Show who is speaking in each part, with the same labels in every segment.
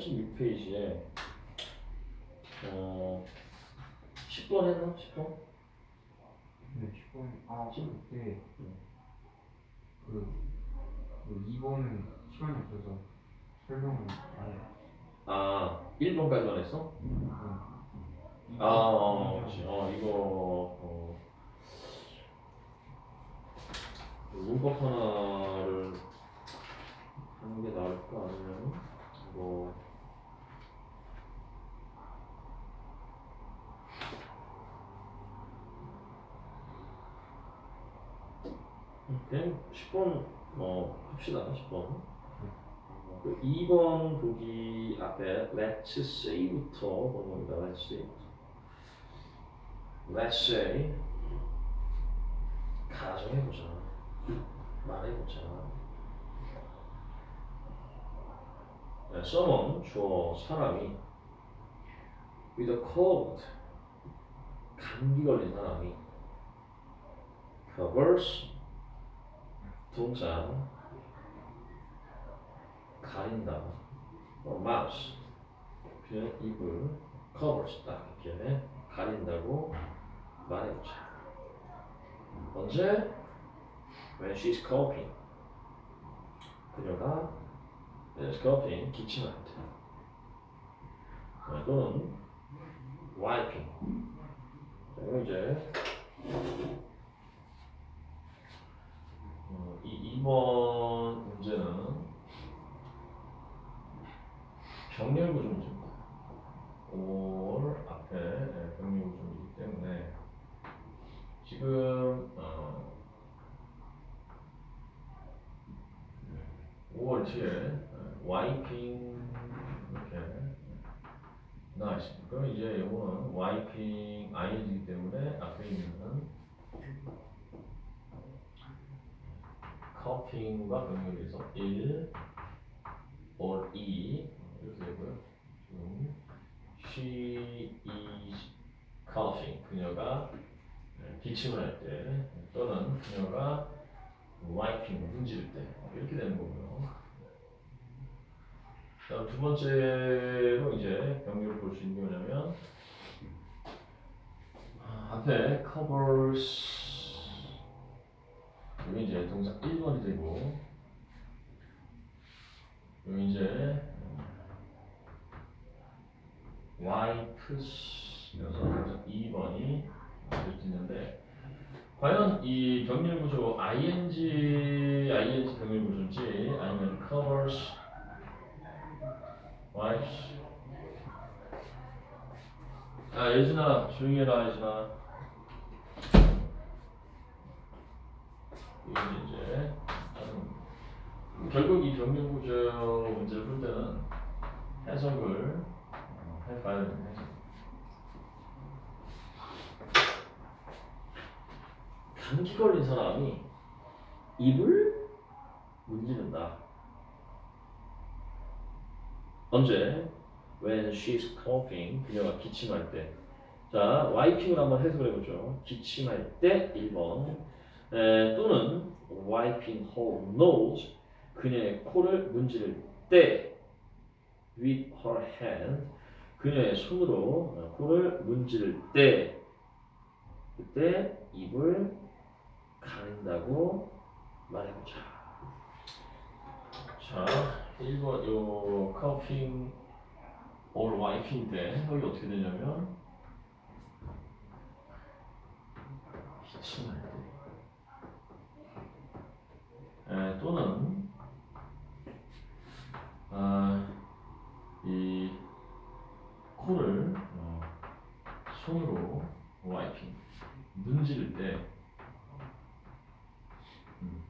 Speaker 1: 86페이지에 어 10번 했나? 10번?
Speaker 2: 네, 10번. 아,
Speaker 1: 십-
Speaker 2: 네.
Speaker 1: 음.
Speaker 2: 그, 그 2번은 시간이 없어서 설명을 안 해요.
Speaker 1: 아 1번까지만 했어?
Speaker 2: 네.
Speaker 1: 아, 어, 그렇지. 어, 이거, 어, 문법 하나를 하는 게 나을까? 아니면, 뭐, 그냥 10번, 어, 합시다, 10번. 그 2번 보기 앞에 let's say부터 보는 겁니다. let's say. let's say 가정해보자. 말해보자. 네, someone 주어 사람이 with a cold 감기 걸린 사람이 covers 동사 가린다 or mouse 그냥 입을 covers 딱 이렇게 가린다고 말해보자 언제? when she's coughing 그녀가 is coughing 기침할 때 어, 또는 wiping 자, 그럼 이제 어, 이 2번 문제는 병렬 구조 문제입니다. or 앞에 예, 병렬 구조이기 때문에 지금 어, 5월 뒤에 와이핑 이렇게 나와 있습니다. 그럼 이제 이거는 와이핑 ing이기 때문에 앞에 있는 커핑과 병렬해서 1 or 2 이렇게 되고요. 지금 she is coughing 그녀가 기침을 할 때 또는 그녀가 wiping 문지를 때 이렇게 되는 거고요. 다음 두 번째로 이제 병렬을 볼 수 있는 게 뭐냐면 아, 앞에 covers 여기 이제 동사 1번이 되고 여기 이제 wipes 여기서 동사 2번이 될수 있는데 과연 이 병렬 구조 ing ing 병렬 구조인지 아니면 covers wipes 아 예진아 조용히 해라 예진아 이게 이제 음, 결국 이 병렬 구조 문제를 풀 때는 해석을 어, 해봐야 되는 해석 감기 걸린 사람이 입을 문지른다. 언제? When she's coughing. 그녀가 기침할 때. 자, 와이핑을 한번 해석을 해보죠. 기침할 때 1번. 에, 또는 wiping her nose. 그녀의 코를 문지를 때 with her hand. 그녀의 손으로 어, 코를 문지를 때 그때 입을 가린다고 말해보자. 자, 1번 요 커핑 or 때 해석이 어떻게 되냐면 기침할 때 에, 또는 아, 이 코를 어, 손으로 와이핑 때 음.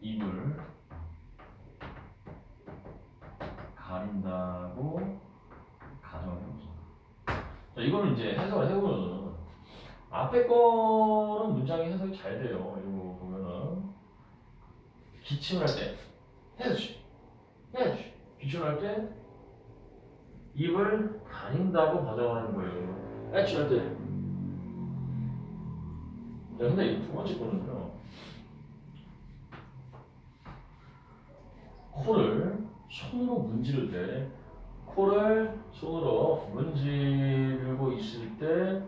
Speaker 1: 입을 가린다고 가정을 해보자. 자, 이거는 이제 해석을 해보면은 앞에 거는 문장이 해석이 잘 돼요. 이거 보면은 기침을 할 때 해야지, 해야지. 기침을 할때 입을 가린다고 가정을 하는 거예요. 애취할 때 근데 이두 번째 거는요. 코를 손으로 문지를 때 코를 손으로 문지르고 있을 때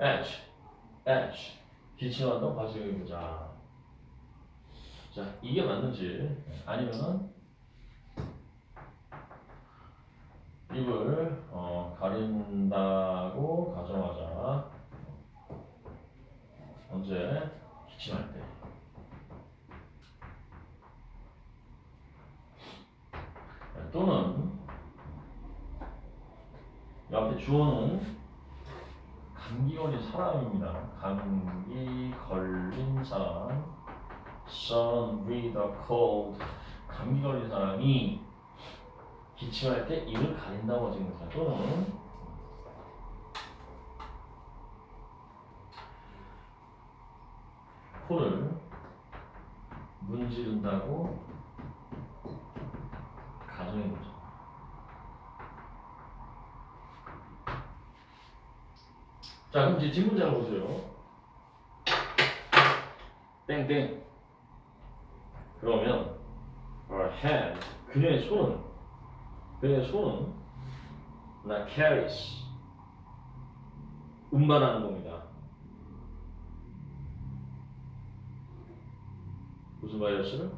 Speaker 1: H 기침한다고 가정해 보자. 자, 이게 맞는지 아니면은 입을 어, 가린다고 가정하자. 언제 기침할 때. 또는 이 앞에 주어는 감기 걸린 사람입니다. 감기 걸린 사람. Son with a cold. 감기 걸린 사람이 기침할 때 입을 가린다고 하는 거죠. 또는 코를 문지른다고 가정해 보죠. 자, 그럼 이제 뒷문장을 보세요. 땡땡. 그러면 her hand 그녀의 손은 그녀의 손은 나 carries 운반하는 겁니다. 무슨 바이러스를?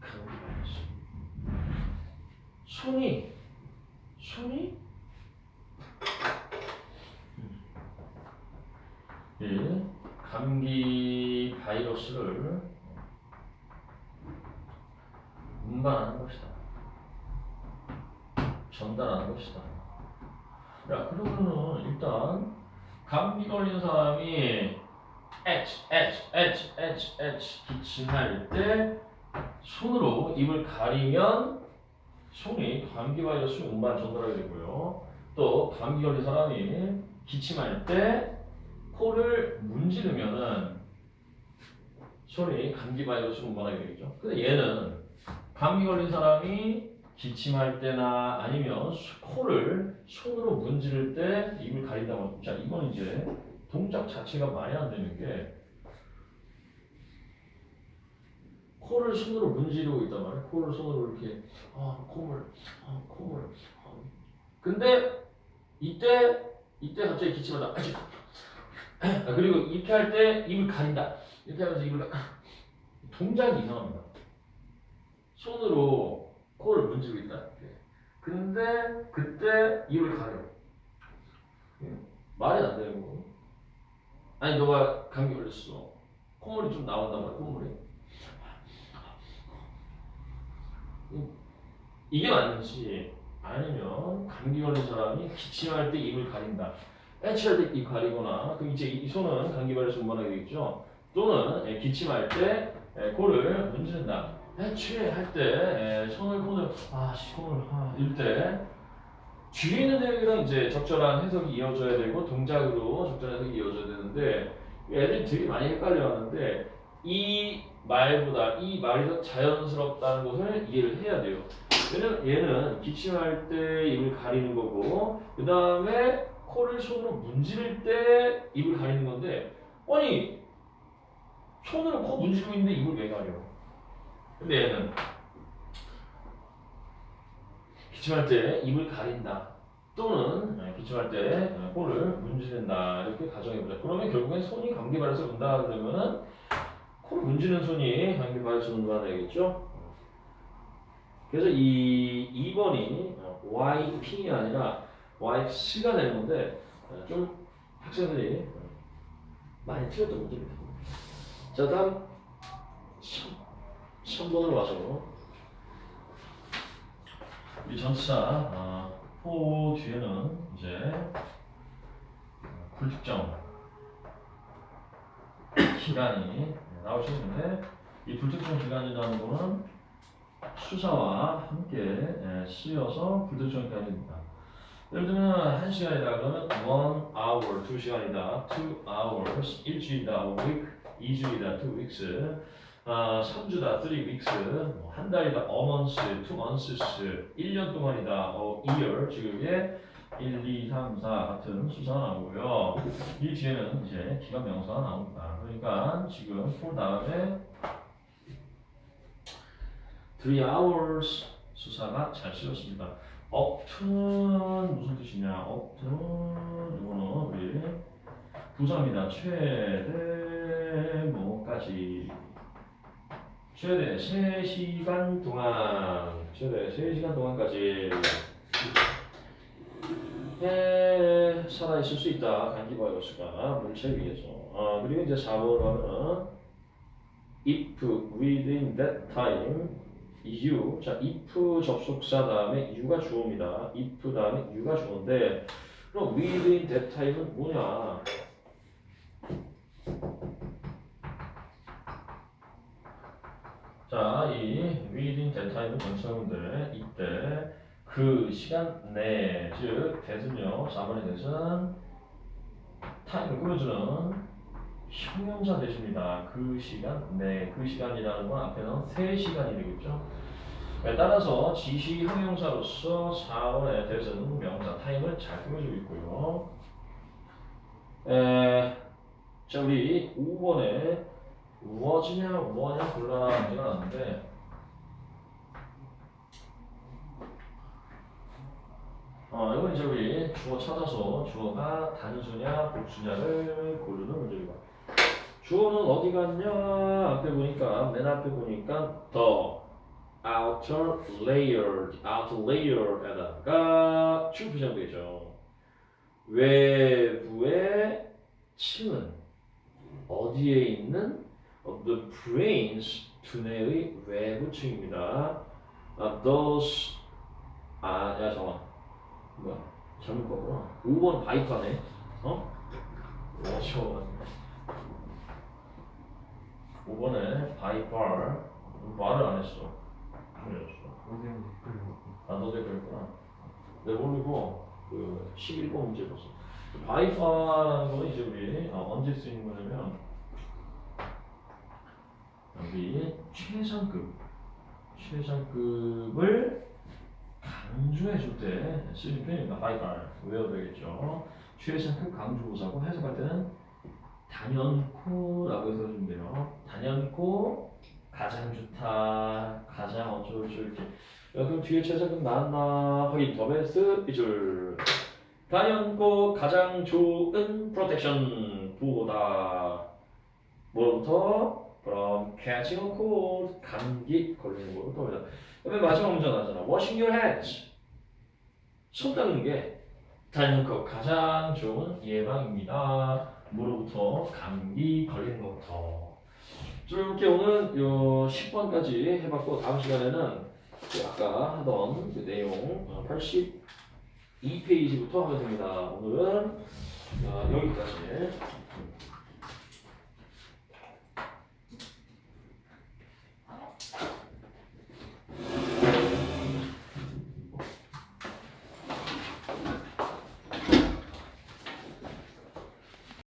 Speaker 1: 감기 바이러스. 손이 손이 예, 감기 바이러스를 운반하는 것이다. 전달하는 것이다. 야, 그러면은 일단 감기 걸린 사람이 H, H, H, H, H 기침할 때 손으로 입을 가리면 손이 감기 바이러스 운반 전달하게 되고요. 또 감기 걸린 사람이 기침할 때 코를 문지르면은 손이 감기 바이러스 운반하게 되겠죠. 근데 얘는 감기 걸린 사람이 기침할 때나 아니면 수- 코를 손으로 문지를 때 입을 가린다고. 자, 이건 이제 동작 자체가 말이 안 되는 게 코를 손으로 문지르고 있단 말이에요. 코를 손으로 이렇게 아 콧물, 아 콧물. 아. 근데 이때 이때 갑자기 기침하다. 아직 아, 그리고 이렇게 할 때 입을 가린다. 이렇게 하면서 입을 가- 동작이 이상합니다. 손으로 코를 문지르고 있다. 근데 그때 입을 가려. 예. 말이 안 되는 거. 아니 너가 감기 걸렸어. 콧물이 좀 나온단 말이야. 콧물이. 이게 맞는지 아니면 감기 걸린 사람이 기침할 때 입을 가린다. 애취할 때 입 가리거나 그럼 이제 이 손은 감기 바이러스 운반하게 되겠죠. 또는 예, 기침할 때 예, 코를 문지른다. 애취 할때 예, 손을 코를 아 시코를 아 이럴 때 뒤에 있는 내용이랑 이제 적절한 해석이 이어져야 되고 동작으로 적절한 해석이 이어져야 되는데 애들이 되게 많이 헷갈려하는데 이 말보다 이 말이 더 자연스럽다는 것을 이해를 해야 돼요. 왜냐면 얘는 기침할 때 입을 가리는 거고 그 다음에 코를 손으로 문지를 때 입을 가리는 건데 아니 손으로 코 문지르고 있는데 입을 왜 가려? 근데 얘는 기침할 때 입을 가린다 또는 네, 기침할 때 네, 코를 문지른다 이렇게 가정해보자. 그러면 결국엔 손이 감기 바이러스를 운다 그러면은 코를 문지는 손이 감기 바이러스를 운반하겠죠? 그래서 이 2번이 YP이 아니라 YC가 되는 건데 어, 좀 학생들이 많이 틀렸던 문제입니다. 자 다음 3번으로 와서 이 전치사 어, 포 뒤에는 이제 불특정 기간이 나오시는데 이 불특정 기간이라는 거는 수사와 함께 예, 쓰여서 불특정 기간입니다. 예를 들면 한 시간이다 그러면 one hour 두 시간이다 two hours 일주일이다 week 이주이다 two weeks 아, 3주다 three weeks 뭐한 달이다 a month two months 1년 동안이다 a year 지금 이게 1, 2, 3, 4 같은 수사가 나오고요. 이 뒤에는 이제 기관 명사가 나옵니다. 그러니까 지금 for 다음에 three hours 수사가 잘 쓰였습니다. upto는 무슨 뜻이냐? upto는 이거는 우리 부사입니다. 최대 뭐까지 최대 3시간 동안 최대 3시간 동안까지 해 살아있을 수 있다. 감기 바이러스가 물체 위에서. 아, 그리고 이제 4번으로 하면은 if within that time you 자 if 접속사 다음에 you가 주어입니다. if 다음에 you가 주어인데 그럼 within that time은 뭐냐? 자, 이 within that time은 전체인데 이때 그 시간 내, 즉 대신요 4번의 대신 타임을 꾸며주는 형용사 대신입니다. 그 시간 내, 그 시간이라는 건 앞에는 3시간이 되겠죠. 네, 따라서 지시 형용사로서 4번의 대신 명사 타임을 잘 꾸며주고 있고요. 에, 자 우리 5번에 was냐 뭐냐 골라라 문제가 나왔는데 어, 이건 이제 우리 주어 찾아서 주어가 단수냐 복수냐를 고르는 문제입니다. 주어는 어디 갔냐? 앞에 보니까 맨 앞에 보니까 the outer layer, outer layer에다가 쭉 표시되죠. 외부의 층은 어디에 있는 of the brains 두뇌의 외부층입니다. 아, those 아, 야 잠깐. 뭐야? 잘못 봤구나. 5번 바이파네. 어? 워셔. 5번에 바이팔 말을 안 했어. 그랬어. 아 너도 그랬구나. 내가 모르고 그 11번 문제 봤어. 바이파라는 거는 이제 우리 어, 언제 쓰이는 거냐면 여기 최상급 최상급을 강조해 줄때 쓰는 표현입니다. 바이팔 외워야 되겠죠. 최상급 강조부사고 해석할 때는 단연코라고 해석해주면 돼요. 단연코 가장 좋다, 가장 저쩌고 이렇게. 야, 그럼 뒤에 최상급 나왔나 확인. 더 베스트 이줄. 단연코 가장 좋은 프로텍션 보호다. 뭐로부터? From catching a cold 감기 걸리는 거로부터입니다. 그다음에 마지막 문제 나잖아. washing your hands. 손 닦는 게 단연코 가장 좋은 예방입니다. 뭐로부터? 감기 걸리는 것부터. 자, 이렇게 오늘 요 10번까지 해봤고 다음 시간에는 그 아까 하던 그 내용 82페이지부터 하면 됩니다. 오늘은 어, 여기까지.